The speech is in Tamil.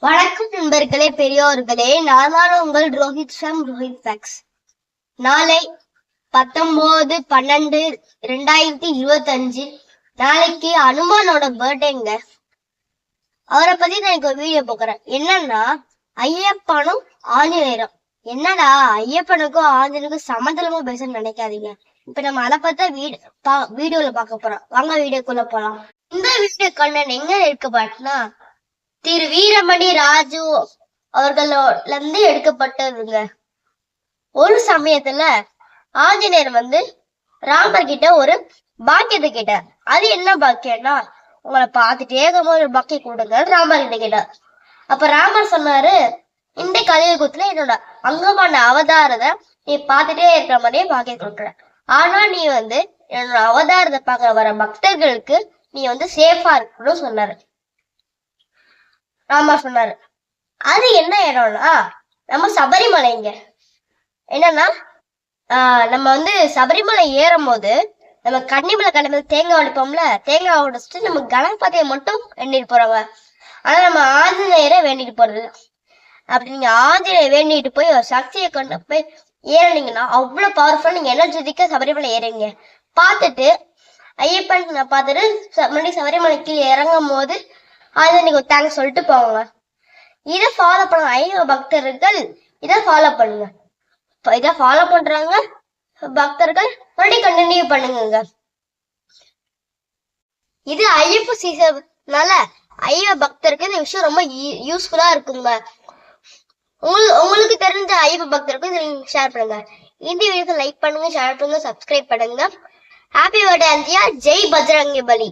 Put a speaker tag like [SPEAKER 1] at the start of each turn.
[SPEAKER 1] வணக்கம் நண்பர்களே பெரியோர்களே. நான் தான் உங்கள் ரோஹித் ஷம் ரோஹித் ஃபேக்ஸ். நாளை பத்தொன்பது பன்னெண்டு ரெண்டாயிரத்தி இருபத்தஞ்சு நாளைக்கு அனுமானோட பர்த்டேங்க அவரை பத்தி நான் எனக்கு ஒரு வீடியோ போக்குறேன். என்னன்னா ஐயப்பனும் ஆஞ்சநேயரும். என்னடா ஐயப்பனுக்கும் ஆஞ்சனுக்கும் சமதளமா பேசணும்னு நினைக்காதீங்க. இப்ப நம்ம அதை பார்த்தா வீடு பா- வீடியோல பார்க்க போறோம். வாங்க வீடியோக்குள்ள போலாம். இந்த வீடியோ கண்ணன் எங்க இருக்கு பாட்டுனா திரு வீரமணி ராஜு அவர்களோட இருந்து எடுக்கப்பட்டதுங்க. ஒரு சமயத்துல ஆஞ்சநேயர் வந்து ராமர் கிட்ட ஒரு பாக்கியத்தை கேட்டார். அது என்ன பாக்கியம்னா உங்களை பார்த்துட்டே இருக்கும்போது ஒரு பாக்கியம் கொடுங்க ராமர் கிட்ட கேட்டார். அப்ப ராமர் சொன்னாரு இந்த கலியுகத்துல என்னோட அங்கமான அவதாரத்தை நீ பார்த்துட்டே இருக்கிற மாதிரியே பாக்கியம் கொடுக்குற. ஆனா நீ வந்து என்னோட அவதாரத்தை பார்க்க வர பக்தர்களுக்கு நீ வந்து சேஃபா இருக்கணும்னு சொன்னாரு. ராமா சொன்னாரு. அது என்ன இடம்னா நம்ம சபரிமலைங்க என்னன்னா நம்ம வந்து சபரிமலை ஏறும் போது நம்ம கன்னிமலை கண்டிப்பாக தேங்காய் உடைப்போம்ல தேங்காய் உடைச்சிட்டு நம்ம கணபதியை மட்டும் வேண்டிட்டு போறவங்க ஆனா நம்ம ஆஞ்சநேயரை வேண்டிட்டு போறது அப்படி நீங்க ஆஞ்சநேயர் வேண்டிட்டு போய் ஒரு சக்தியை கொண்டு போய் ஏறினீங்கன்னா அவ்வளவு பவர்ஃபுல் நீங்க எனர்ஜெட்டிக்கா சபரிமலை ஏறுங்க பார்த்துட்டு ஐயப்பன் நான் பார்த்துட்டு ச- மறுபடியும் சபரிமலை கீழே இறங்கும் போது ஆஞ்சநேயருக்கு ஒரு தேங்க்ஸ் சொல்லிட்டு போவாங்க இதை ஃபாலோ பண்ணுங்க ஐயப்ப பக்தர்கள் இதை ஃபாலோ பண்ணுங்க. இதை ஃபாலோ பண்றாங்க பக்தர்கள் மறுபடியும் கண்டினியூ பண்ணுங்க இது ஐயப்ப சீசனால ஐயப்ப பக்தருக்கு இந்த விஷயம் ரொம்ப யூஸ்ஃபுல்லா இருக்குங்க. உங்களுக்கு உங்களுக்கு தெரிஞ்ச ஐயப்ப பக்தருக்கு நீங்க ஷேர் பண்ணுங்க. இந்த வீடியோக்கு லைக் பண்ணுங்க ஷேர் பண்ணுங்க சப்ஸ்கிரைப் பண்ணுங்க. ஹாப்பி பர்த்டே அந்தியா ஜெய் பஜ்ரங்கி பலி